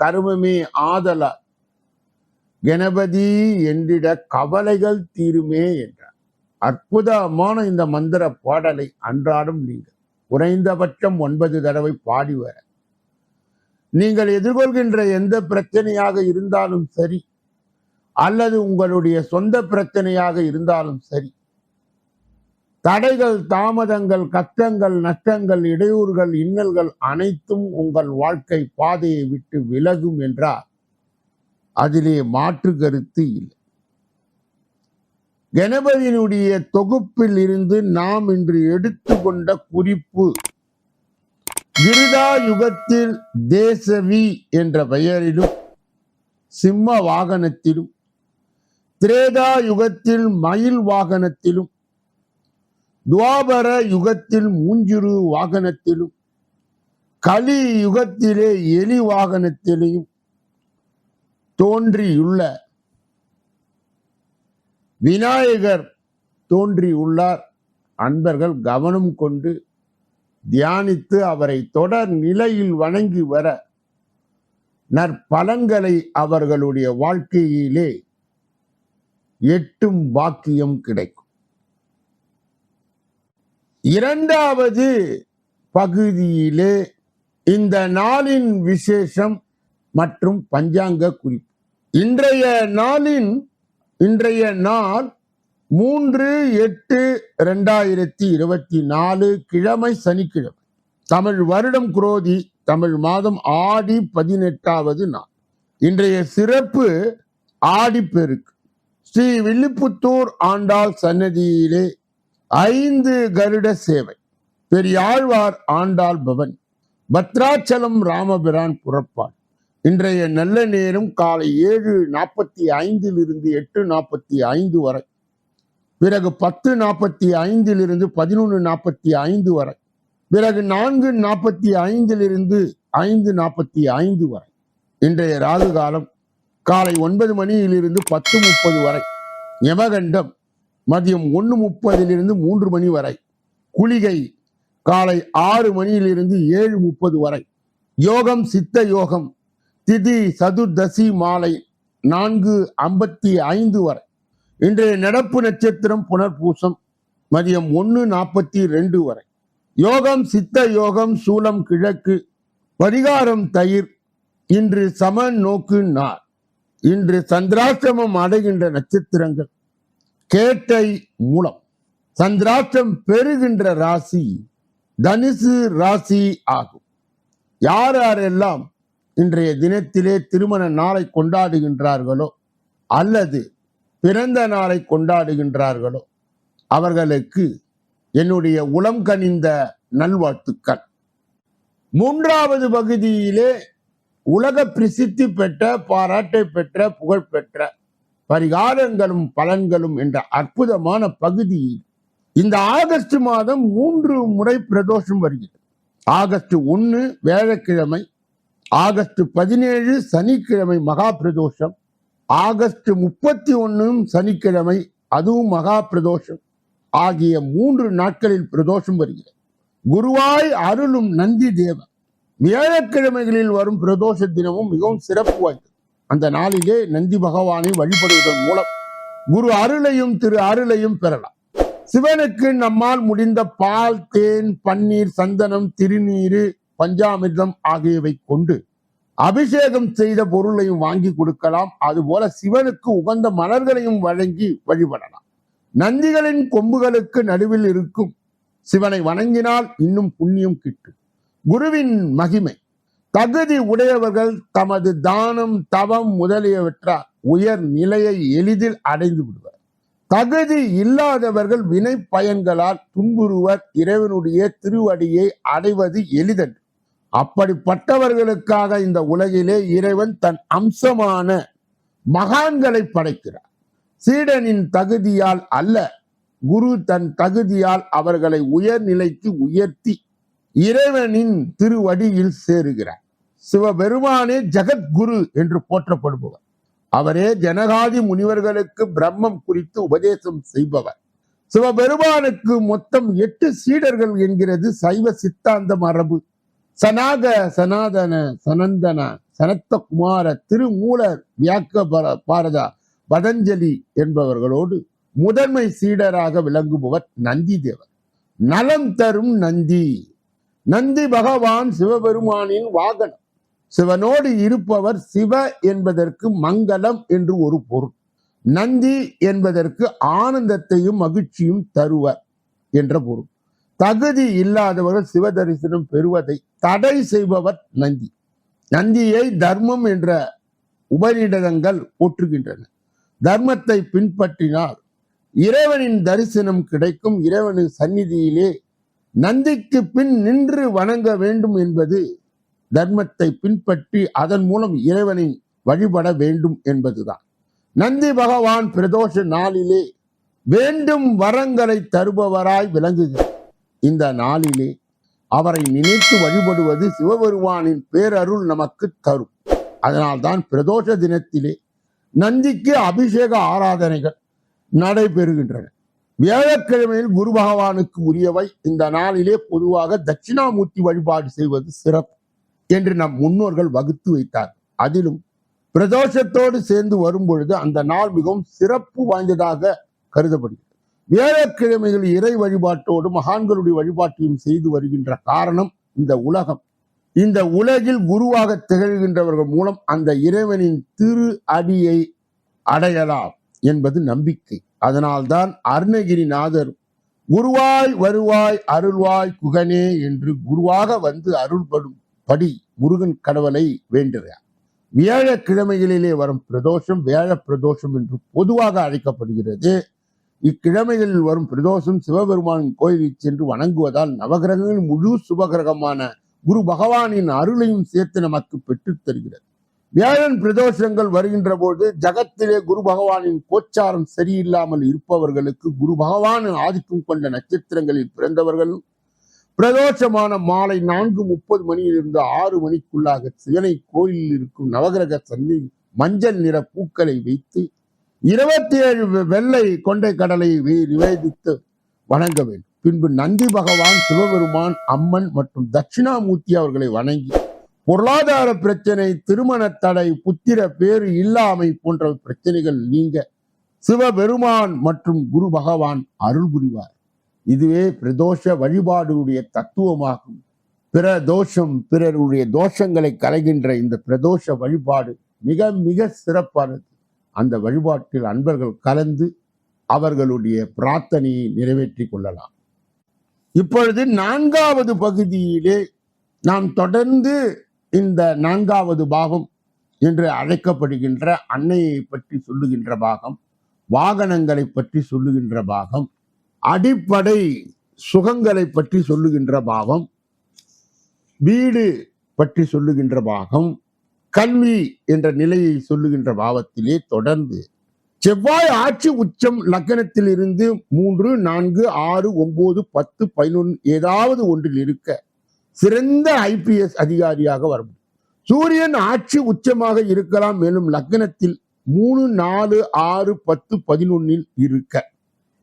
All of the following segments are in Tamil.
கருமமே ஆதல. கணபதி என்றிட கவலைகள் தீருமே என்றார். அற்புதமான இந்த மந்திர பாடலை அன்றாடம் நீங்கள் குறைந்தபட்சம் ஒன்பது தடவை பாடி வர. நீங்கள் எதிர்கொள்கின்ற எந்த பிரச்சனையாக இருந்தாலும் சரி அல்லது உங்களுடைய சொந்த பிரச்சனையாக இருந்தாலும் சரி தடைகள் தாமதங்கள் கஷ்டங்கள் நஷ்டங்கள் இடையூறுகள் இன்னல்கள் அனைத்தும் உங்கள் வாழ்க்கை பாதையை விட்டு விலகும் என்றால் அதிலே மாற்று கருத்து இல்லை. கணபதியினுடைய தொகுப்பில் இருந்து நாம் இன்று எடுத்துக்கொண்ட குறிப்பு கிருதா யுகத்தில் தேசவி என்ற பெயரிலும் சிம்ம வாகனத்திலும் திரேதா யுகத்தில் மயில் வாகனத்திலும் துவாபர யுகத்தில் மூஞ்சிறு வாகனத்திலும் கலி யுகத்திலே எலி வாகனத்திலேயும் தோன்றியுள்ள விநாயகர் தோன்றியுள்ளார். அன்பர்கள் கவனம் கொண்டு தியானித்து அவரை தொடர் நிலையில் வணங்கி வர நற்பலன்களை அவர்களுடைய வாழ்க்கையிலே எட்டும் பாக்கியம் கிடைக்கும். இரண்டாவது பகுதியிலே இந்த நாளின் விசேஷம் மற்றும் பஞ்சாங்க குறிப்பு. இன்றைய நாளின் இன்றைய நாள் மூன்று எட்டு ரெண்டாயிரத்தி இருபத்தி நாலு கிழமை சனிக்கிழமை. தமிழ் வருடம் குரோதி தமிழ் மாதம் ஆடி பதினெட்டாவது நாள். இன்றைய சிறப்பு ஆடிப்பெருக்கு. ஸ்ரீ வில்லிபுத்தூர் ஆண்டாள் சன்னதியிலே ஐந்து கருட சேவை. பெரியாழ்வார் ஆண்டாள் பவன். பத்ராச்சலம் ராமபிரான் புறப்பான் இன்றைய நல்ல நேரம் காலை ஏழு நாற்பத்தி ஐந்திலிருந்து எட்டு நாற்பத்தி ஐந்து வரை. பிறகு பத்து நாற்பத்தி ஐந்திலிருந்து பதினொன்று நாற்பத்தி ஐந்து வரை. பிறகு நான்கு நாற்பத்தி ஐந்திலிருந்து ஐந்து நாற்பத்தி ஐந்து வரை. இன்றைய ராகு காலம் காலை ஒன்பது மணியிலிருந்து பத்து முப்பது வரை. யமகண்டம். மதியம் ஒன்று முப்பதிலிருந்து மூன்று மணி வரை. குளிகை காலை ஆறு மணியிலிருந்து ஏழு முப்பது வரை. யோகம் சித்த யோகம் திதி சதுர்தசி மாலை நான்கு ஐம்பத்தி ஐந்து வரை. இன்றைய நடப்பு நட்சத்திரம் புனர்பூசம் மதியம் ஒன்று நாற்பத்தி ரெண்டு வரை. யோகம் சித்த யோகம் சூலம் கிழக்கு பரிகாரம் தயிர் இன்று சம நோக்கு நார் இன்று சந்திராசிரமம் அடைகின்ற நட்சத்திரங்கள். கேட்டை மூலம். சந்திராஷ்டம் பெறுகின்ற ராசி தனுசு ராசி ஆகும். யார் யாரெல்லாம் இன்றைய தினத்திலே திருமண நாளை கொண்டாடுகின்றார்களோ அல்லது பிறந்த நாளை கொண்டாடுகின்றார்களோ அவர்களுக்கு என்னுடைய உளம் கனிந்த நல்வாழ்த்துக்கள். மூன்றாவது பகுதியிலே உலக பிரசித்தி பெற்ற பாராட்டை பெற்ற புகழ் பெற்ற பரிகாரங்களும் பலன்களும் என்ற அற்புதமான பகுதியில் இந்த ஆகஸ்ட் மாதம் மூன்று முறை பிரதோஷம் வருகிறது. ஆகஸ்ட் ஒன்று வேழக்கிழமை ஆகஸ்ட் பதினேழு சனிக்கிழமை மகா பிரதோஷம் ஆகஸ்ட் முப்பத்தி ஒன்றும் சனிக்கிழமை அதுவும் மகா பிரதோஷம் ஆகிய மூன்று நாட்களில் பிரதோஷம் வருகிறது. குருவாய் அருளும் நந்தி தேவன். வியாழக்கிழமைகளில் வரும் பிரதோஷ தினமும் மிகவும் சிறப்பு வாய்ந்தது. அந்த நாளிலே நந்தி பகவானை வழிபடுவதன் மூலம் குரு அருளையும் திரு அருளையும் பெறலாம். சிவனுக்கு நம்மால் முடிந்த பால் தேன் பன்னீர் சந்தனம் திருநீரு பஞ்சாமிர்தம் ஆகியவை கொண்டு அபிஷேகம் செய்த பொருளையும் வாங்கி கொடுக்கலாம். அதுபோல சிவனுக்கு உகந்த மலர்களையும் வழங்கி வழிபடலாம். நந்திகளின் கொம்புகளுக்கு நடுவில் இருக்கும் சிவனை வணங்கினால் இன்னும் புண்ணியம் கிட்டும். குருவின் மகிமை தகுதி உடையவர்கள் தமது தானம் தவம் முதலியவற்றால் உயர் நிலையை எளிதில் அடைந்து விடுவர். தகுதி இல்லாதவர்கள் வினை பயன்களால் துன்புறுவர் இறைவனுடைய திருவடியை அடைவது எளிதன்று. அப்படிப்பட்டவர்களுக்காக இந்த உலகிலே இறைவன் தன் அம்சமான மகான்களை படைக்கிறார். சீடனின் தகுதியால் அல்ல குரு தன் தகுதியால் அவர்களை உயர்நிலைக்கு உயர்த்தி இறைவனின் திருவடியில் சேருகிறார். சிவபெருமானே ஜெகத்குரு என்று போற்றப்படுபவர். அவரே ஜனகாதி முனிவர்களுக்கு பிரம்மம் குறித்து உபதேசம் செய்பவர். சிவபெருமானுக்கு மொத்தம் எட்டு சீடர்கள் என்கிறது சைவ சித்தாந்த மரபு. சனாக சனாதன சனந்தன சனத்தகுமார திருமூலர் வியாக்க பாரதா பதஞ்சலி என்பவர்களோடு முதன்மை சீடராக விளங்குபவர் நந்தி தேவர் நலம் தரும் நந்தி. நந்தி பகவான் சிவபெருமானின் வாகனம். சிவனோடு இருப்பவர் சிவ என்பதற்கு மங்களம் என்று ஒரு பொருள். நந்தி என்பதற்கு ஆனந்தத்தையும் மகிழ்ச்சியும் தருவர் என்ற பொருள். தகுதி இல்லாதவர்கள் சிவ தரிசனம் பெறுவதை தடை செய்பவர் நந்தி. நந்தியை தர்மம் என்ற உபநிடதங்கள் போற்றுகின்றன. தர்மத்தை பின்பற்றினால் இறைவனின் தரிசனம் கிடைக்கும். இறைவனின் சந்நிதியிலே நந்திக்கு பின் நின்று வணங்க வேண்டும் என்பது தர்மத்தை பின்பற்றி அதன் மூலம் இறைவனை வழிபட வேண்டும் என்பதுதான். நந்தி பகவான் பிரதோஷ நாளிலே வேண்டும் வரங்களை தருபவராய் விளங்குகிறார். இந்த நாளிலே அவரை நினைத்து வழிபடுவது சிவபெருமானின் பேரருள் நமக்கு தரும். அதனால்தான் பிரதோஷ தினத்திலே நந்திக்கு அபிஷேக ஆராதனைகள் நடைபெறுகின்றன. வியாழக்கிழமையில் குரு பகவானுக்கு உரியவை. இந்த நாளிலே பொதுவாக தட்சிணாமூர்த்தி வழிபாடு செய்வது சிறப்பு என்று நம் முன்னோர்கள் வகுத்து வைத்தார். அதிலும் பிரதோஷத்தோடு சேர்ந்து வரும் பொழுது அந்த நாள் மிகவும் சிறப்பு வாய்ந்ததாக கருதப்படுகிறது. வியாழக்கிழமைகள் இறை வழிபாட்டோடு மகான்களுடைய வழிபாட்டையும் செய்து வருகின்ற காரணம் இந்த உலகம். இந்த உலகில் குருவாக திகழ்கின்றவர்கள் மூலம் அந்த இறைவனின் திரு அடியை அடையலாம் என்பது நம்பிக்கை. அதனால்தான் அருணகிரிநாதர் குருவாய் வருவாய் அருள்வாய் குகனே என்று குருவாக வந்து அருள்படும் படி முருகன் கடவுளை வேண்டுகிறார். வியாழக்கிழமைகளிலே வரும் பிரதோஷம் வியாழ பிரதோஷம் என்று பொதுவாக அழைக்கப்படுகிறது. இக்கிழமைகளில் வரும் பிரதோஷம் சிவபெருமானின் கோயிலில் சென்று வணங்குவதால் நவகிரகங்களின் முழு சுபகிரகமான குரு பகவானின் அருளையும் சேர்த்து நமக்கு பெற்றுத் தருகிறது. வியாழன் பிரதோஷங்கள் வருகின்ற போது ஜகத்திலே குரு பகவானின் கோச்சாரம் சரியில்லாமல் இருப்பவர்களுக்கு குரு பகவான் ஆதிக்கம் கொண்ட நட்சத்திரங்களில் பிறந்தவர்களும் பிரதோஷமான மாலை நான்கு முப்பது மணியிலிருந்து ஆறு மணிக்குள்ளாக சிவனை கோயிலில் இருக்கும் நவகிரக சந்தி மஞ்சள் நிற பூக்களை வைத்து இருபத்தி ஏழு வெள்ளை கொண்டை கடலை நிவேதித்து வணங்க வேண்டும். பின்பு நந்தி பகவான் சிவபெருமான் அம்மன் மற்றும் தட்சிணாமூர்த்தி அவர்களை வணங்கி பொருளாதார பிரச்சனை திருமண தடை புத்திர பேறு இல்லாமை போன்ற பிரச்சனைகள் நீங்க சிவபெருமான் மற்றும் குரு பகவான் அருள் புரிவார். இதுவே பிரதோஷ வழிபாடுடைய தத்துவமாகும். பிற தோஷம் பிறருடைய தோஷங்களை கலைகின்ற இந்த பிரதோஷ வழிபாடு மிக மிக சிறப்பானது. அந்த வழிபாட்டில் அன்பர்கள் கலந்து அவர்களுடைய பிரார்த்தனையை நிறைவேற்றி கொள்ளலாம். இப்பொழுது நான்காவது பகுதியிலே நாம் தொடர்ந்து இந்த நான்காவது பாகம் என்று அழைக்கப்படுகின்ற அன்னையை பற்றி சொல்லுகின்ற பாகம் வாகனங்களை பற்றி சொல்லுகின்ற பாகம் அடிப்படை சுகங்களை பற்றி சொல்லுகின்ற பாகம் வீடு பற்றி சொல்லுகின்ற பாகம் கல்வி என்ற நிலையை சொல்லுகின்ற பாவத்திலே தொடர்ந்து செவ்வாய் ஆட்சி உச்சம் லக்னத்தில் இருந்து மூன்று நான்கு ஆறு ஒன்பது பத்து பதினொன்று ஏதாவது ஒன்றில் இருக்க சிறந்த ஐபிஎஸ் அதிகாரியாக வர முடியும் சூரியன் ஆட்சி உச்சமாக இருக்கலாம் மேலும் லக்னத்தில் மூணு நாலு ஆறு பத்து பதினொன்னில் இருக்க.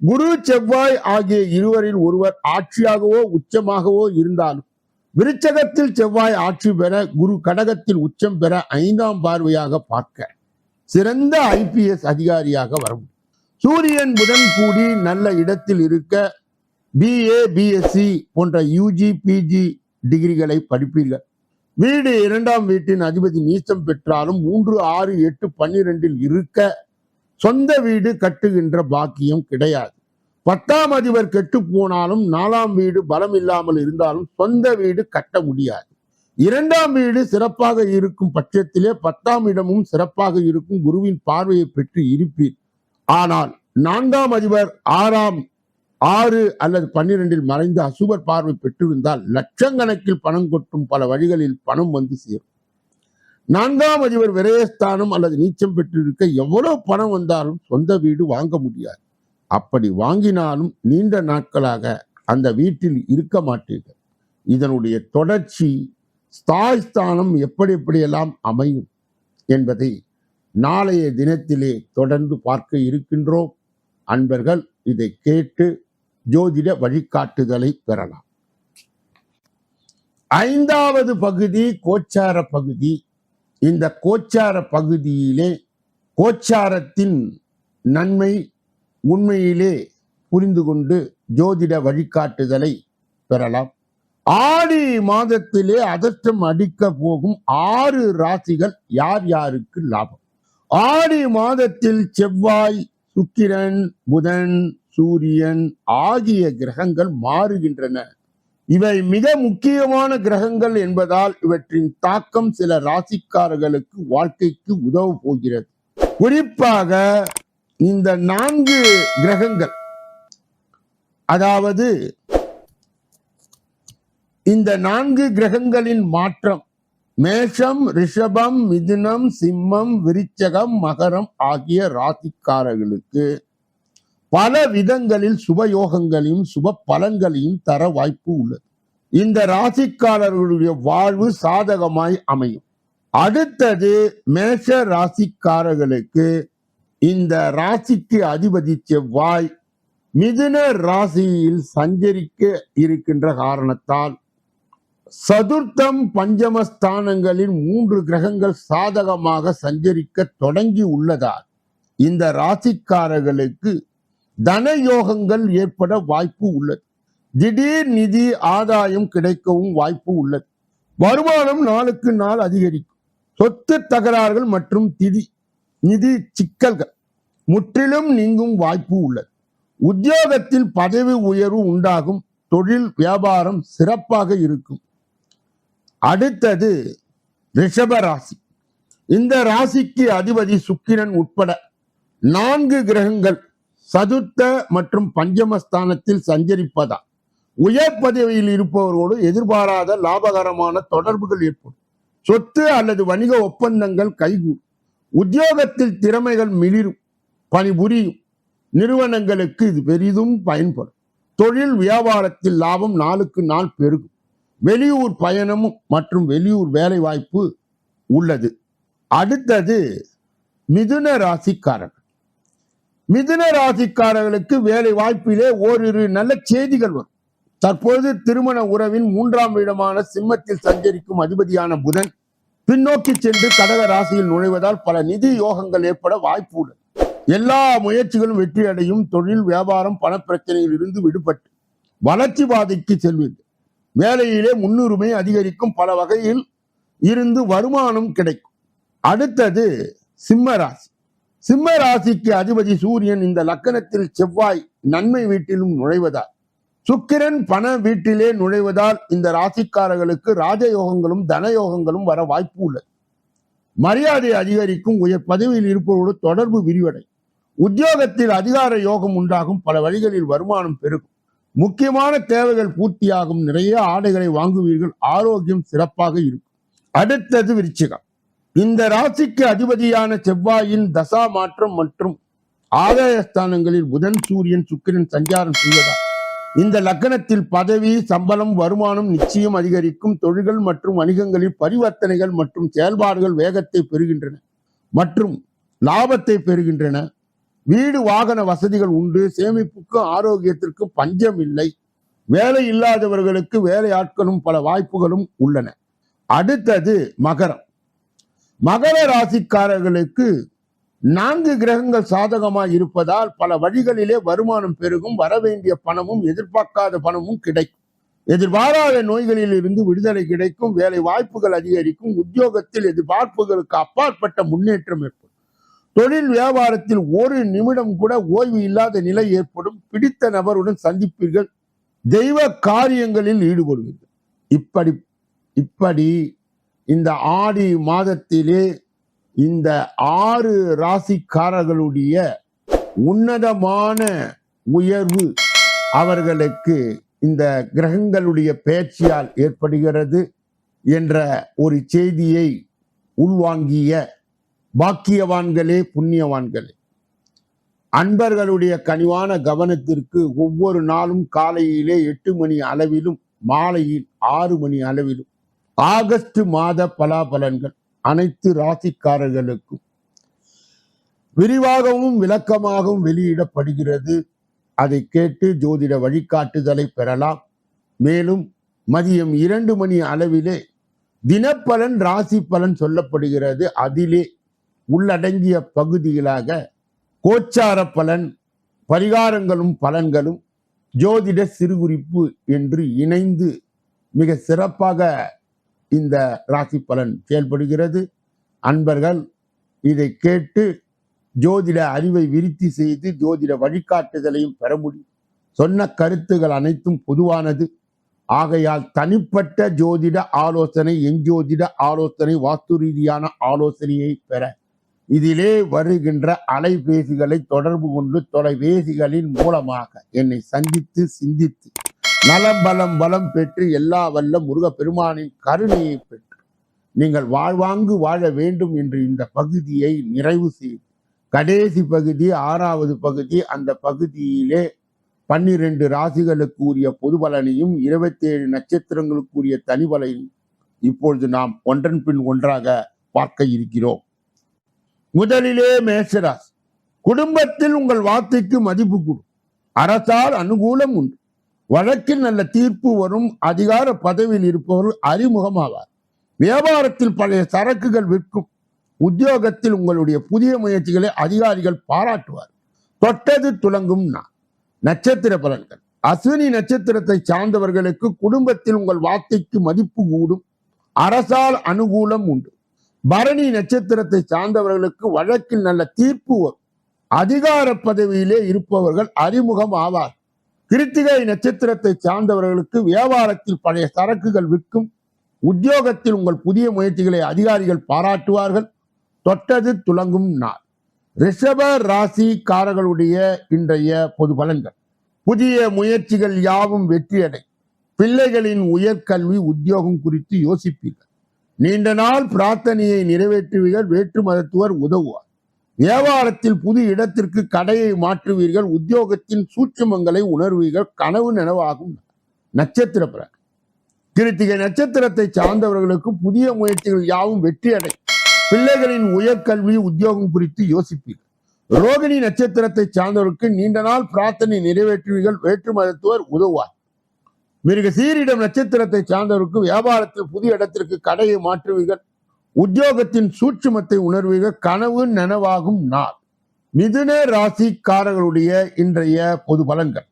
குரு செவ்வாய் ஆகிய இருவரில் ஒருவர் ஆட்சியாகவோ உச்சமாகவோ இருந்தாலும் விருச்சகத்தில் செவ்வாய் ஆட்சி பெற குரு கடகத்தில் உச்சம் பெற ஐந்தாம் பார்வையாக பார்க்க. சிறந்த ஐபிஎஸ் அதிகாரியாக வர சூரியன் புதன் கூடி நல்ல இடத்தில் இருக்க பிஏ பிஎஸ்சி போன்ற யூஜி பிஜி டிகிரிகளை படிப்பீர்கள் வீடு இரண்டாம் வீட்டின் அதிபதி நீச்சம் பெற்றாலும் மூன்று ஆறு எட்டு பன்னிரெண்டில் இருக்க சொந்த வீடு கட்டுகின்ற பாக்கியம் கிடையாது. பத்தாம் அதிபர் கெட்டு போனாலும் நாலாம் வீடு பலம் இல்லாமல் இருந்தாலும் சொந்த வீடு கட்ட முடியாது. இரண்டாம் வீடு சிறப்பாக இருக்கும் பட்சத்திலே பத்தாம் இடமும் சிறப்பாக இருக்கும் குருவின் பார்வையை பெற்று இருப்பீர். ஆனால் நான்காம் அதிபர் ஆறாம் ஆறு அல்லது பன்னிரெண்டில் மறைந்து அசுபர் பார்வை பெற்றிருந்தால் லட்சக்கணக்கில் பணம் கொட்டும் பல வழிகளில் பணம் வந்து சேரும். நான்காம் அதிபர் விரயஸ்தானம் அல்லது நீச்சம் பெற்றிருக்க எவ்வளவு பணம் வந்தாலும் சொந்த வீடு வாங்க முடியாது. அப்படி வாங்கினாலும் நீண்ட நாட்களாக அந்த வீட்டில் இருக்க மாட்டீர்கள். இதனுடைய தொடர்ச்சி ஸ்தாய் ஸ்தானம் எப்படி எப்படியெல்லாம் அமையும் என்பதை நாளைய தினத்திலே தொடர்ந்து பார்க்க இருக்கின்றோம். அன்பர்கள் இதை கேட்டு ஜோதிட வழிகாட்டுதலை பெறலாம். ஐந்தாவது பகுதி கோச்சார பகுதி. இந்த கோச்சார பகுதியிலே கோச்சாரத்தின் நன்மை உண்மையிலே புரிந்து கொண்டு ஜோதிட வழிகாட்டுதலை பெறலாம். ஆடி மாதத்திலே அதிர்ஷ்டம் அடிக்க போகும் ஆறு ராசிகள் யார் யாருக்கு லாபம்? ஆடி மாதத்தில் செவ்வாய் சுக்கிரன் புதன் சூரியன் ஆகிய கிரகங்கள் மாறுகின்றன. இவை மிக முக்கியமான கிரகங்கள் என்பதால் இவற்றின் தாக்கம் சில ராசிக்காரர்களுக்கு வாழ்க்கைக்கு உதவ போகிறது. குறிப்பாக இந்த நான்கு கிரகங்கள் அதாவது இந்த நான்கு கிரகங்களின் மாற்றம் மேஷம் ரிஷபம் மிதுனம் சிம்மம் விருச்சகம் மகரம் ஆகிய ராசிக்காரர்களுக்கு பல விதங்களில் சுபயோகங்களையும் சுப பலன்களையும் தர வாய்ப்பு உள்ளது. இந்த ராசிக்காரர்களுடைய வாழ்வு சாதகமாய் அமையும். அடுத்தது மேஷ ராசிக்காரர்களுக்கு இந்த ராசிக்கு அதிபதி செவ்வாய் மிதுன ராசியில் சஞ்சரிக்க இருக்கின்ற காரணத்தால் சதுர்த்தம் பஞ்சமஸ்தானங்களில் மூன்று கிரகங்கள் சாதகமாக சஞ்சரிக்க தொடங்கி உள்ளதால் இந்த ராசிக்காரர்களுக்கு தன யோகங்கள் ஏற்பட வாய்ப்பு உள்ளது. திடீர் நிதி ஆதாயம் கிடைக்கவும் வாய்ப்பு உள்ளது. வருமானம் நாளுக்கு நாள் அதிகரிக்கும். சொத்து தகராறுகள் மற்றும் திதி நிதி சிக்கல்கள் முற்றிலும் நீங்கும் வாய்ப்பு உள்ளது. உத்தியோகத்தில் பதவி உயர்வு உண்டாகும். தொழில் வியாபாரம் சிறப்பாக இருக்கும். அடுத்தது ரிஷப ராசி. இந்த ராசிக்கு அதிபதி சுக்கிரன் உட்பட நான்கு கிரகங்கள் சதுர்த்த மற்றும் பஞ்சமஸ்தானத்தில் சஞ்சரிப்பதா? உயர் பதவியில் இருப்பவரோடு எதிர்பாராத லாபகரமான தொடர்புகள் ஏற்படும். சொத்து அல்லது வணிக ஒப்பந்தங்கள் கைகூடும். உத்தியோகத்தில் திறமைகள் மிளிரும். பணிபுரியும் நிறுவனங்களுக்கு இது பெரிதும் பயன்படும். தொழில் வியாபாரத்தில் லாபம் நாளுக்கு நாள் பெருகும். வெளியூர் பயணமும் மற்றும் வெளியூர் வேலை வாய்ப்பு உள்ளது. அடுத்தது மிதுன ராசிக்காரன் மிதுன ராசிக்காரர்களுக்கு வேலை வாய்ப்பிலே ஓரிரு நல்ல செய்திகள் வரும். தற்போது திருமண உறவின் மூன்றாம் இடமான சிம்மத்தில் சஞ்சரிக்கும் அதிபதியான புதன் பின்னோக்கி சென்று கடக ராசியில் நுழைவதால் பல நிதி யோகங்கள் ஏற்பட வாய்ப்பு உள்ளது. எல்லா முயற்சிகளும் வெற்றி அடையும் தொழில் வியாபாரம் பணப்பிரச்சனையில் இருந்து விடுபட்டு வளர்ச்சி பாதைக்கு செல்வீர்கள் வேலையிலே முன்னுரிமை அதிகரிக்கும் பல வகையில் இருந்து வருமானம் கிடைக்கும். அடுத்தது சிம்ம ராசி. சிம்ம ராசிக்கு அதிபதி சூரியன் இந்த லக்கணத்தில் செவ்வாய் நன்மை வீட்டிலும் நுழைவதால் சுக்கிரன் பண வீட்டிலே நுழைவதால் இந்த ராசிக்காரர்களுக்கு ராஜயோகங்களும் தனயோகங்களும் வர வாய்ப்பு உள்ளது. மரியாதை அதிகரிக்கும் உயர் பதவியில் இருப்பவரோடு தொடர்பு விரிவடை உத்தியோகத்தில் அதிகார யோகம் உண்டாகும் பல வழிகளில் வருமானம் பெருகும். முக்கியமான தேவைகள் பூர்த்தியாகும் நிறைய ஆடைகளை வாங்குவீர்கள் ஆரோக்கியம் சிறப்பாக இருக்கும். அடுத்தது விருச்சிகம். இந்த ராசிக்கு அதிபதியான செவ்வாயின் தசா மாற்றம் மற்றும் ஆதாயஸ்தானங்களில் புதன் சூரியன் சுக்கிரன் சஞ்சாரம் செய்வதால் இந்த லக்கணத்தில் பதவி சம்பளம் வருமானம் நிச்சயம் அதிகரிக்கும். தொழில்கள் மற்றும் வணிகங்களில் பரிவர்த்தனைகள் மற்றும் செயல்பாடுகள் வேகத்தை பெறுகின்றன மற்றும் லாபத்தை பெறுகின்றன. வீடு வாகன வசதிகள் உண்டு. சேமிப்புக்கும் ஆரோக்கியத்திற்கும் பஞ்சம் இல்லை. வேலை இல்லாதவர்களுக்கு வேலை ஆட்களும் பல வாய்ப்புகளும் உள்ளன. அடுத்தது மகரம். மகர ராசிக்காரர்களுக்கு நான்கு கிரகங்கள் சாதகமாய் இருப்பதால் பல வழிகளிலே வருமானம் பெருகும் வரவேண்டிய பணமும் எதிர்பார்க்காத பணமும் கிடைக்கும். எதிர்பாராத நோய்களில் இருந்து விடுதலை கிடைக்கும் வேலை வாய்ப்புகள் அதிகரிக்கும் உத்தியோகத்தில் எதிர்பார்ப்புகளுக்கு அப்பாற்பட்ட முன்னேற்றம் ஏற்படும். தொழில் வியாபாரத்தில் ஒரு நிமிடம் கூட ஓய்வு இல்லாத நிலை ஏற்படும். பிடித்த நபருடன் சந்திப்பீர்கள். தெய்வ காரியங்களில் ஈடுபடுவீர்கள். இப்படி இப்படி இந்த ஆடி மாதத்திலே இந்த ஆறு ராசிக்காரர்களுடைய உன்னதமான உயர்வு அவர்களுக்கு இந்த கிரகங்களுடைய பேச்சியால் ஏற்படுகிறது என்ற ஒரு செய்தியை உள்வாங்கிய பாக்கியவான்களே புண்ணியவான்களே. அன்பர்களுடைய கனிவான கவனத்திற்கு ஒவ்வொரு நாளும் காலையிலே எட்டு மணி அளவிலும் மாலையில் ஆறு மணி அளவிலும் ஆகஸ்ட் மாத பலாபலன்கள் அனைத்து ராசிக்காரர்களுக்கும் விரிவாகவும் விளக்கமாகவும் வெளியிடப்படுகிறது. அதை கேட்டு ஜோதிட வழிகாட்டுதலை பெறலாம். மேலும் மதியம் இரண்டு மணி அளவிலே தினப்பலன் ராசி பலன் சொல்லப்படுகிறது. அதிலே உள்ளடங்கிய பகுதிகளாக கோச்சார பலன் பரிகாரங்களும் பலன்களும் ஜோதிட சிறுகுறிப்பு என்று இணைந்து மிக சிறப்பாக இந்த ராசி பலன் செயல்படுகிறது. அன்பர்கள் இதை கேட்டு ஜோதிட அறிவை விருத்தி செய்து ஜோதிட வழிகாட்டுதலையும் பெற முடியும். சொன்ன கருத்துகள் அனைத்தும் பொதுவானது. ஆகையால் தனிப்பட்ட ஜோதிட ஆலோசனை எஞ்சோதிட ஆலோசனை வாஸ்து ரீதியான ஆலோசனையை பெற. இதிலே வருகின்ற அலைபேசிகளை தொடர்பு கொண்டு தொலைபேசிகளின் மூலமாக என்னை சந்தித்து சிந்தித்து நலம் பலம் பலம் பெற்று எல்லா வல்ல முருகப்பெருமானின் கருணையை பெற்று நீங்கள் வாழ்வாங்கு வாழ வேண்டும் என்று இந்த பகுதியை நிறைவு செய்து கடைசி பகுதி ஆறாவது பகுதி அந்த பகுதியிலே பன்னிரண்டு ராசிகளுக்கு உரிய பொது பலனையும் இருபத்தேழு நட்சத்திரங்களுக்குரிய தனி இப்பொழுது நாம் ஒன்றன் பின் ஒன்றாக பார்க்க இருக்கிறோம். முதலிலே மேஷராசி. குடும்பத்தில் உங்கள் வார்த்தைக்கு மதிப்பு கொடு அரசால் அனுகூலம் உண்டு. வழக்கில் நல்ல தீர்ப்பு வரும் அதிகார பதவியில் இருப்பவர்கள் அறிமுகமாவார். வியாபாரத்தில் பழைய சரக்குகள் விற்கும் உத்தியோகத்தில் உங்களுடைய புதிய முயற்சிகளை அதிகாரிகள் பாராட்டுவார். தொட்டது துலங்கும் நான் நட்சத்திர பலன்கள். அஸ்வினி நட்சத்திரத்தை சார்ந்தவர்களுக்கு குடும்பத்தில் உங்கள் வார்த்தைக்கு மதிப்பு கூடும். அரசால் அனுகூலம் உண்டு. பரணி நட்சத்திரத்தை சார்ந்தவர்களுக்கு வழக்கில் நல்ல தீர்ப்பு வரும். அதிகார பதவியிலே இருப்பவர்கள் அறிமுகம் ஆவார் கிருத்திகை நட்சத்திரத்தை சார்ந்தவர்களுக்கு வியாபாரத்தில் பழைய சரக்குகள் விற்கும் உத்தியோகத்தில் உங்கள் புதிய முயற்சிகளை அதிகாரிகள் பாராட்டுவார்கள். தொட்டது துலங்கும் நாள். ரிஷப ராசிக்காரர்களுடைய இன்றைய பொது பலன்கள். புதிய முயற்சிகள் யாவும் வெற்றியடை. பிள்ளைகளின் உயர்கல்வி உத்தியோகம் குறித்து யோசிப்பீர்கள். நீண்ட நாள் பிரார்த்தனையை நிறைவேற்றுவீர்கள். வேற்று மதத்துவர் உதவுவார். வியாபாரத்தில் புது இடத்திற்கு கடையை மாற்றுவீர்கள் உத்தியோகத்தின் சூட்சுமங்களை உணர்வீர்கள் கனவு நனவாகும். நட்சத்திர பிற கிருத்திகை நட்சத்திரத்தை சார்ந்தவர்களுக்கு புதிய முயற்சிகள் யாவும் வெற்றி அடை. பிள்ளைகளின் உயர்கல்வி உத்தியோகம் குறித்து யோசிப்பீர்கள். ரோகிணி நட்சத்திரத்தை சார்ந்தவருக்கு நீண்ட நாள் பிரார்த்தனை நிறைவேற்றுவீர்கள் வேற்று மதத்துவர் உதவுவார். மிருக சீரிடம் நட்சத்திரத்தை சார்ந்தவருக்கு வியாபாரத்தில் புதிய இடத்திற்கு கடையை மாற்றுவீர்கள் உத்தியோகத்தின் சூட்சுமத்தை உணர்வீக கனவு நனவாகும் நாள். மிதுன ராசிக்காரர்களுடைய இன்றைய பொது பலன்கள்.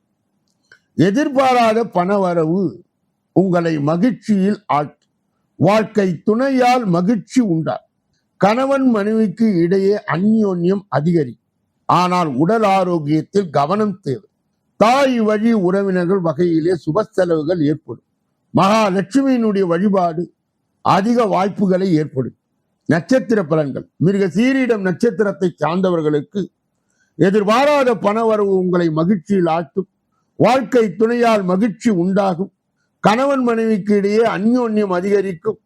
எதிர்பாராத பணவரவு உங்களை மகிழ்ச்சியில் ஆழ்த்தும் வாழ்க்கை துணையால் மகிழ்ச்சி உண்டார். கணவன் மனைவிக்கு இடையே அந்யோன்யம் அதிகரிக்கும் ஆனால் உடல் ஆரோக்கியத்தில் கவனம் தேவை. தாய் வழி உறவினர்கள் வகையிலே சுப செலவுகள் ஏற்படும். மகாலட்சுமியினுடைய வழிபாடு அதிக வாய்ப்புகளை ஏற்படும் நட்சத்திர பலன்கள். மிருக சீரிடம் நட்சத்திரத்தை சார்ந்தவர்களுக்கு எதிர்பாராத பணவரவு உங்களை மகிழ்ச்சியில் ஆழ்த்தும். வாழ்க்கை துணையால் மகிழ்ச்சி உண்டாகும். கணவன் மனைவிக்கு இடையே அந்யோன்யம் அதிகரிக்கும்.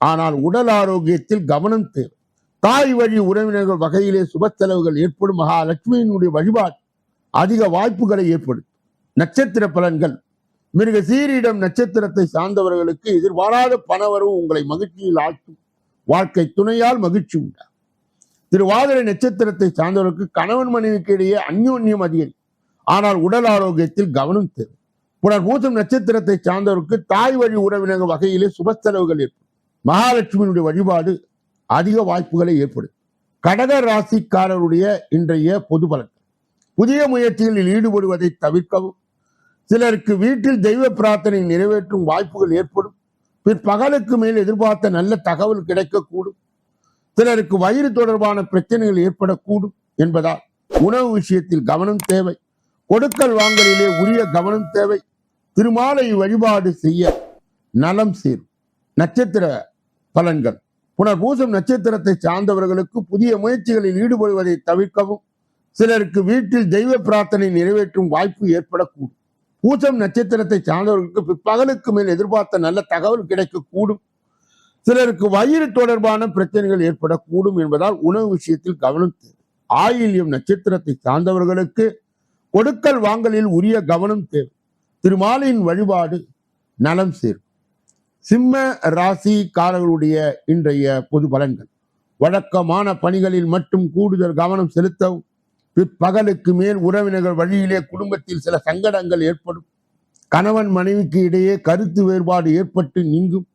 ஆனால் உடல் ஆரோக்கியத்தில் கவனம் தேவை. தாய் வழி உறவினர்கள் வகையிலே சுப செலவுகள் ஏற்படும். மகாலட்சுமியினுடைய வழிபாடு அதிக வாய்ப்புகளை ஏற்படுத்தும். நட்சத்திர பலன்கள். மிருக சீரிடம் நட்சத்திரத்தை சார்ந்தவர்களுக்கு எதிர்பாராத பணவரவு உங்களை மகிழ்ச்சியில் ஆழ்த்தும். வாழ்க்கை துணையால் மகிழ்ச்சி உண்டா திருவாதிரை நட்சத்திரத்தை சார்ந்தவர்களுக்கு கணவன் மனைவிக்கு இடையே அந்யோன்யம் அதிகரிக்கும். ஆனால் உடல் ஆரோக்கியத்தில் கவனம் தேவை. புனர்பூசம் நட்சத்திரத்தை சார்ந்தவருக்கு தாய் வழி உறவினர்கள் வகையிலே சுப செலவுகள் ஏற்படும். மகாலட்சுமியினுடைய வழிபாடு அதிக வாய்ப்புகளை ஏற்படும் கடக ராசிக்காரருடைய இன்றைய பொது பலன். புதிய முயற்சிகளில் ஈடுபடுவதை தவிர்க்கவும். சிலருக்கு வீட்டில் தெய்வ பிரார்த்தனை நிறைவேற்றும் வாய்ப்புகள் ஏற்படும். பிற்பகலுக்கு மேல் எதிர்பார்த்த நல்ல தகவல் கிடைக்கக்கூடும். சிலருக்கு வயிறு தொடர்பான பிரச்சனைகள் ஏற்படக்கூடும் என்பதால் உணவு விஷயத்தில் கவனம் தேவை. கொடுக்கல் வாங்கலிலே உரிய கவனம் தேவை. திருமாலை வழிபாடு செய்ய நலம் சேரும். நட்சத்திர பலன்கள். புனர்பூசம் நட்சத்திரத்தை சார்ந்தவர்களுக்கு புதிய முயற்சிகளில் ஈடுபடுவதை தவிர்க்கவும். சிலருக்கு வீட்டில் தெய்வ பிரார்த்தனை நிறைவேற்றும் வாய்ப்பு ஏற்படக்கூடும். பூசம் நட்சத்திரத்தை சார்ந்தவர்களுக்கு பிற்பகலுக்கு மேல் எதிர்பார்த்த நல்ல தகவல் கிடைக்கக்கூடும். சிலருக்கு வயிறு தொடர்பான பிரச்சனைகள் ஏற்படக்கூடும் என்பதால் உணவு விஷயத்தில் கவனம் தேவை. ஆயில்யம் நட்சத்திரத்தை சார்ந்தவர்களுக்கு கொடுக்கல் வாங்கலில் உரிய கவனம் தேவை. திருமாலையின் வழிபாடு நலம் சேரும். சிம்ம ராசிக்காரர்களுடைய இன்றைய பொது பலன்கள். வழக்கமான பணிகளில் மட்டும் கூடுதல் கவனம் செலுத்தவும் பிற்பகலுக்கு மேல் உறவினர்கள் வழியிலே குடும்பத்தில் சில சங்கடங்கள் ஏற்படும். கணவன் மனைவிக்கு இடையே கருத்து வேறுபாடு ஏற்பட்டு நீங்கும்.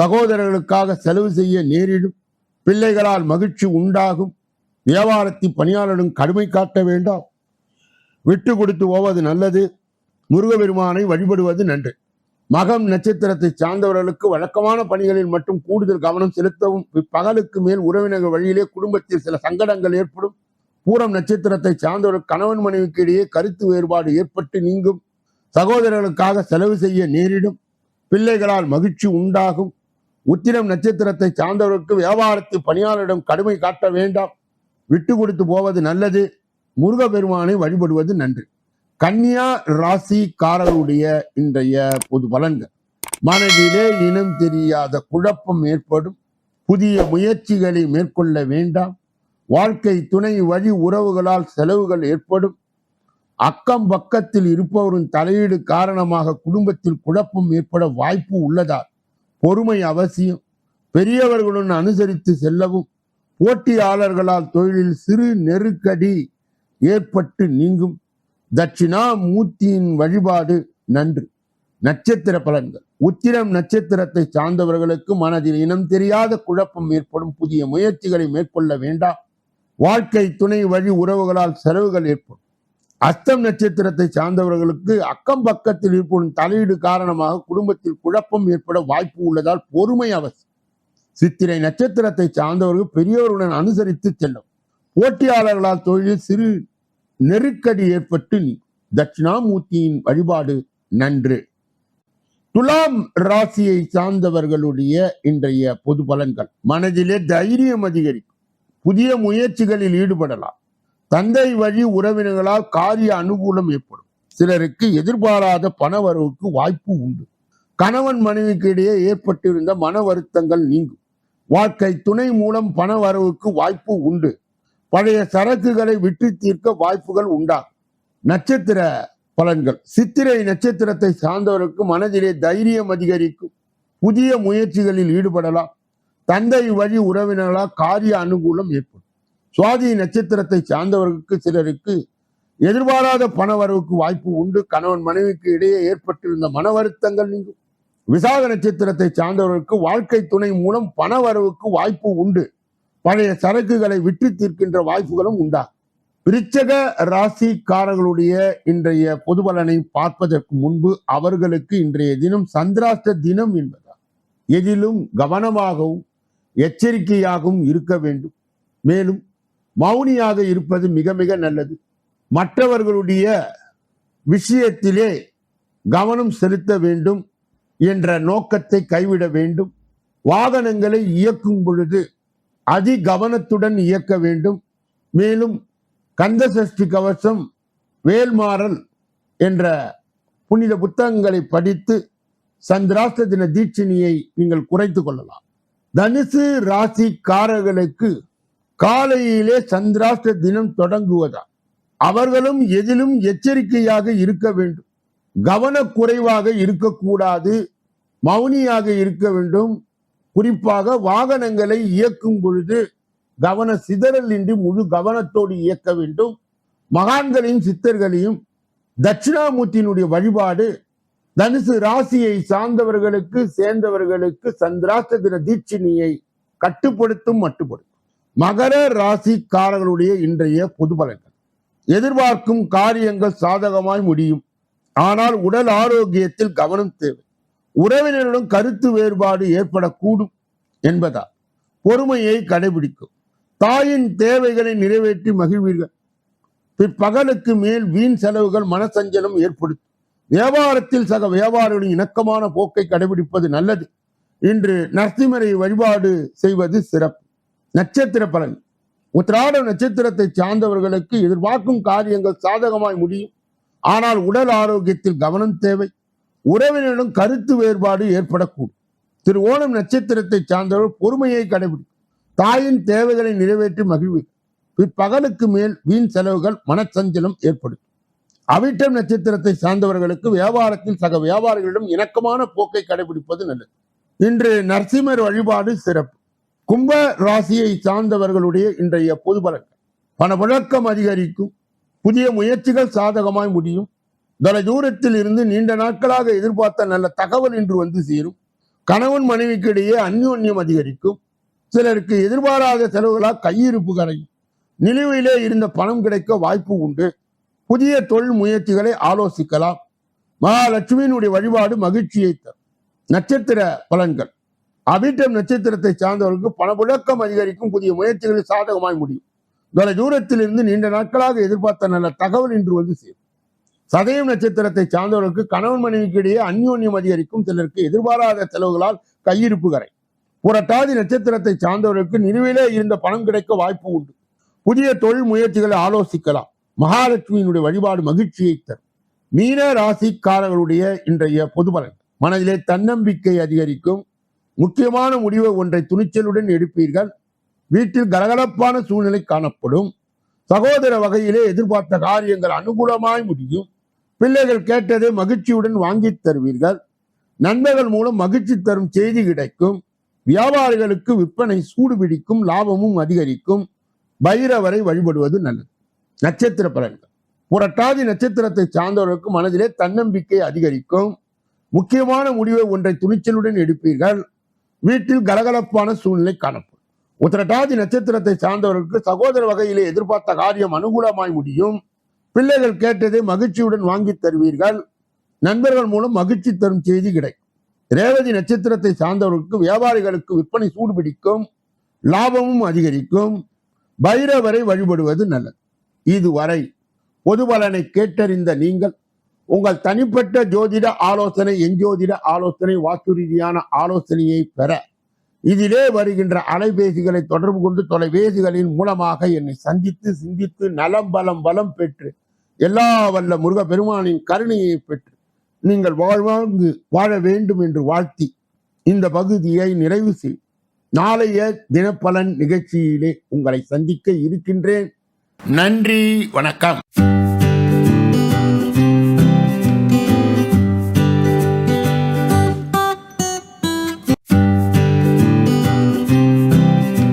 சகோதரர்களுக்காக செலவு செய்ய நேரிடும். பிள்ளைகளால் மகிழ்ச்சி உண்டாகும். வியாபாரத்தில் பணியாளரும் கடுமை காட்ட வேண்டாம். விட்டு கொடுத்து போவது நல்லது. முருகபெருமானை வழிபடுவது நன்று. மகம் நட்சத்திரத்தை சார்ந்தவர்களுக்கு வழக்கமான பணிகளில் மட்டும் கூடுதல் கவனம் செலுத்தவும் பகலுக்கு மேல் உறவினர்கள் வழியிலே குடும்பத்தில் சில சங்கடங்கள் ஏற்படும். பூரம் நட்சத்திரத்தை சார்ந்தவர்கள் கணவன் மனைவிக்கு இடையே கருத்து வேறுபாடு ஏற்பட்டு நீங்கும். சகோதரர்களுக்காக செலவு செய்ய நேரிடும். பிள்ளைகளால் மகிழ்ச்சி உண்டாகும். உத்திரம் நட்சத்திரத்தை சார்ந்தவர்களுக்கு வியாபாரத்து பணியாளரிடம் கடுமை காட்ட வேண்டாம். விட்டு கொடுத்து போவது நல்லது. முருகபெருமானை வழிபடுவது நன்று. கன்னியா ராசிக்காரருடைய இன்றைய பொது பலன்கள். மனதிலே இனம் தெரியாத குழப்பம் ஏற்படும். புதிய முயற்சிகளை மேற்கொள்ள வேண்டாம். வாழ்க்கை துணை வழி உறவுகளால் செலவுகள் ஏற்படும். அக்கம் பக்கத்தில் இருப்பவரின் தலையீடு காரணமாக குடும்பத்தில் குழப்பம் ஏற்பட வாய்ப்பு உள்ளதால் பொறுமை அவசியம். பெரியவர்களுடன் அனுசரித்து செல்லவும். போட்டியாளர்களால் தொழிலில் சிறு நெருக்கடி ஏற்பட்டு நீங்கும். தட்சிணாமூர்த்தியின் வழிபாடு நன்று. நட்சத்திர பலன்கள். உத்திரம் நட்சத்திரத்தை சார்ந்தவர்களுக்கு மனதில் இனம் தெரியாத குழப்பம் ஏற்படும். புதிய முயற்சிகளை மேற்கொள்ள வேண்டாம். வாழ்க்கை துணை வழி உறவுகளால் செலவுகள் ஏற்படும். அஸ்தம் நட்சத்திரத்தை சார்ந்தவர்களுக்கு அக்கம் பக்கத்தில் இருப்பவரின் தலையீடு காரணமாக குடும்பத்தில் குழப்பம் ஏற்பட வாய்ப்பு உள்ளதால் பொறுமை அவசியம். சித்திரை நட்சத்திரத்தை சார்ந்தவர்கள் பெரியவருடன் அனுசரித்து செல்லும். போட்டியாளர்களால் தொழிலில் சிறு நெருக்கடி ஏற்பட்டு நீ தட்சிணாமூர்த்தியின் வழிபாடு நன்று. துலாம் ராசியை சார்ந்தவர்களுடைய இன்றைய பொது பலன்கள். மனதிலே தைரியம் அதிகரிக்கும். புதிய முயற்சிகளில் ஈடுபடலாம். தந்தை வழி உறவினர்களால் காரிய அனுகூலம் ஏற்படும். சிலருக்கு எதிர்பாராத பண வரவுக்கு வாய்ப்பு உண்டு. கணவன் மனைவிக்கு இடையே ஏற்பட்டிருந்த மன வருத்தங்கள் நீங்கும். வாழ்க்கை துணை மூலம் பண வரவுக்கு வாய்ப்பு உண்டு. பழைய சரக்குகளை விற்று தீர்க்க வாய்ப்புகள் உண்டாகும். நட்சத்திர பலன்கள். சித்திரை நட்சத்திரத்தை சார்ந்தவருக்கு மனதிலே தைரியம் அதிகரிக்கும். புதிய முயற்சிகளில் ஈடுபடலாம். தந்தை வழி உறவினர்களால் காரிய அனுகூலம் ஏற்படும். சுவாதி நட்சத்திரத்தை சார்ந்தவர்களுக்கு சிலருக்கு எதிர்பாராத பண வரவுக்கு வாய்ப்பு உண்டு. கணவன் மனைவிக்கு இடையே ஏற்பட்டிருந்த மன வருத்தங்கள் நீங்கும். விசாக நட்சத்திரத்தை சார்ந்தவர்களுக்கு வாழ்க்கை துணை மூலம் பண வரவுக்கு வாய்ப்பு உண்டு. பழைய சரக்குகளை விற்று தீர்க்கின்ற வாய்ப்புகளும் உண்டா? விருச்சக ராசிக்காரர்களுடைய இன்றைய பொது பலனை பார்ப்பதற்கு முன்பு அவர்களுக்கு இன்றைய தினம் சந்திராஷ்ட தினம் என்பதால் எதிலும் கவனமாகவும் எச்சரிக்கையாகவும் இருக்க வேண்டும். மேலும் மௌனியாக இருப்பது மிக மிக நல்லது. மற்றவர்களுடைய விஷயத்திலே கவனம் செலுத்த வேண்டும் என்ற நோக்கத்தை கைவிட வேண்டும். வாகனங்களை இயக்கும் பொழுது அதி கவனத்துடன் இயக்க வேண்டும். மேலும் கந்த சஷ்டி கவசம் வேல்மாறல் என்ற புனித புத்தகங்களை படித்து சந்திராஷ்ட தின தீட்சணியை நீங்கள் குறைத்து கொள்ளலாம். தனுசு ராசிக்காரர்களுக்கு காலையிலே சந்திராஷ்ட தினம் தொடங்குவதா? அவர்களும் எதிலும் எச்சரிக்கையாக இருக்க வேண்டும். கவனக்குறைவாக இருக்கக்கூடாது. மௌனியாக இருக்க வேண்டும். குறிப்பாக வாகனங்களை இயக்கும் பொழுது கவன சிதறல் இன்றி முழு கவனத்தோடு இயக்க வேண்டும். மகான்களையும் சித்தர்களையும் தட்சிணாமூர்த்தியினுடைய வழிபாடு தனுசு ராசியை சார்ந்தவர்களுக்கு சேர்ந்தவர்களுக்கு சந்திராஷ்ட தின தீட்சினியை கட்டுப்படுத்தும் மட்டுப்படுத்தும். மகர ராசிக்காரர்களுடைய இன்றைய பொது பலன்கள். எதிர்பார்க்கும் காரியங்கள் சாதகமாய் முடியும். ஆனால் உடல் ஆரோக்கியத்தில் கவனம் தேவை. உறவினரிடம் கருத்து வேறுபாடு ஏற்படக்கூடும் என்பதால் பொறுமையை கடைபிடிக்கும். தாயின் தேவைகளை நிறைவேற்றி மகிழ்வீர்கள். பிற்பகலுக்கு மேல் வீண் செலவுகள் மனசஞ்சலம் ஏற்படுத்தும். வியாபாரத்தில் சக வியாபாரிகளின் இணக்கமான போக்கை கடைபிடிப்பது நல்லது. இன்று நரசிம்மரை வழிபாடு செய்வது சிறப்பு. நட்சத்திர பலன். உத்திராட நட்சத்திரத்தை சார்ந்தவர்களுக்கு எதிர்பார்க்கும் காரியங்கள் சாதகமாய் முடியும். ஆனால் உடல் ஆரோக்கியத்தில் கவனம் தேவை. உறவினரிடம் கருத்து வேறுபாடு ஏற்படக்கூடும். திரு ஓணம் நட்சத்திரத்தை சார்ந்தவர் பொறுமையை கடைபிடிக்கும். தாயின் தேவைகளை நிறைவேற்றி மகிழ்வு பிற்பகலுக்கு மேல் வீண் செலவுகள் மனச்சஞ்சலம் ஏற்படும் அவிட்டம் நட்சத்திரத்தை சார்ந்தவர்களுக்கு வியாபாரத்தில் சக வியாபாரிகளிடம் இணக்கமான போக்கை கடைபிடிப்பது நல்லது. இன்று நரசிம்மர் வழிபாடு சிறப்பு. கும்ப ராசியை சார்ந்தவர்களுடைய இன்றைய பொது பலன்கள் பணப்புழக்கம் அதிகரிக்கும். புதிய முயற்சிகள் சாதகமாய் முடியும். தொலை தூரத்தில் இருந்து நீண்ட நாட்களாக எதிர்பார்த்த நல்ல தகவல் இன்று வந்து சேரும். கணவன் மனைவிக்கு இடையே அந்யோன்யம் அதிகரிக்கும். சிலருக்கு எதிர்பாராத செலவுகளால் கையிருப்பு கரையும். நிலுவையிலே இருந்த பணம் கிடைக்க வாய்ப்பு உண்டு. புதிய தொழில் முயற்சிகளை ஆலோசிக்கலாம். மகாலட்சுமியினுடைய வழிபாடு மகிழ்ச்சியை தரும். நட்சத்திர பலன்கள். அவிட்டம் நட்சத்திரத்தை சார்ந்தவர்களுக்கு பணப்புழக்கம் அதிகரிக்கும் புதிய முயற்சிகளில் சாதகமாய் முடியும். தொலை தூரத்தில் இருந்து நீண்ட நாட்களாக எதிர்பார்த்த நல்ல தகவல் இன்று வந்து சேரும். சதயம் நட்சத்திரத்தை சார்ந்தவர்களுக்கு கணவன் மனைவிக்கு இடையே அந்யோன்யம் அதிகரிக்கும். சிலருக்கு எதிர்பாராத செலவுகளால் கையிருப்பு கரை. புரட்டாதி நட்சத்திரத்தை சார்ந்தவர்களுக்கு நிலுவிலே இருந்த பணம் கிடைக்க வாய்ப்பு உண்டு. புதிய தொழில் முயற்சிகளை ஆலோசிக்கலாம். மகாலட்சுமியினுடைய வழிபாடு மகிழ்ச்சியை தரும். மீன ராசிக்காரர்களுடைய இன்றைய பொதுபலன் மனதிலே தன்னம்பிக்கை அதிகரிக்கும். முக்கியமான முடிவை ஒன்றை துணிச்சலுடன் எடுப்பீர்கள். வீட்டில் கலகலப்பான சூழ்நிலை காணப்படும். சகோதர வகையிலே எதிர்பார்த்த காரியங்கள் அனுகூலமாய் முடியும். பிள்ளைகள் கேட்டதை மகிழ்ச்சியுடன் வாங்கி தருவீர்கள். நண்பர்கள் மூலம் மகிழ்ச்சி தரும் செய்தி கிடைக்கும். வியாபாரிகளுக்கு விற்பனை சூடு பிடிக்கும் லாபமும் அதிகரிக்கும். பைரவரை வழிபடுவது நல்லது. நட்சத்திர பலன்கள் புரட்டாதி நட்சத்திரத்தை சார்ந்தவர்களுக்கு மனதிலே தன்னம்பிக்கை அதிகரிக்கும். முக்கியமான முடிவை ஒன்றை துணிச்சலுடன் எடுப்பீர்கள். வீட்டில் கலகலப்பான சூழ்நிலை காணப்படும். உத்திரட்டாதி நட்சத்திரத்தை சார்ந்தவர்களுக்கு சகோதர வகையிலே எதிர்பார்த்த காரியம் அனுகூலமாய் முடியும். பிள்ளைகள் கேட்டதை மகிழ்ச்சியுடன் வாங்கித் தருவீர்கள். நண்பர்கள் மூலம் மகிழ்ச்சி தரும் செய்தி கிடைக்கும். ரேவதி நட்சத்திரத்தை சார்ந்தவர்களுக்கு வியாபாரிகளுக்கு விற்பனை சூடு பிடிக்கும். லாபமும் அதிகரிக்கும். பைரவரை வழிபடுவது நல்லது. இதுவரை பொதுபலனை கேட்டறிந்த நீங்கள் உங்கள் தனிப்பட்ட ஜோதிட ஆலோசனை எஞ்சோதிட ஆலோசனை வாக்கு ரீதியான ஆலோசனையை பெற இதிலே வருகின்ற அலைபேசிகளை தொடர்பு கொண்டு தொலைபேசிகளின் மூலமாக என்னை சந்தித்து சிந்தித்து நலம் பலம் பலம் பெற்று எல்லா வல்ல முருக பெருமானின் கருணையை பெற்று நீங்கள் வாழ்வாங்கு வாழ வேண்டும் என்று வாழ்த்தி இந்த பகுதியை நிறைவு செய். நாளைய தினப்பலன் நிகழ்ச்சியிலே உங்களை சந்திக்க இருக்கின்றேன். நன்றி வணக்கம்.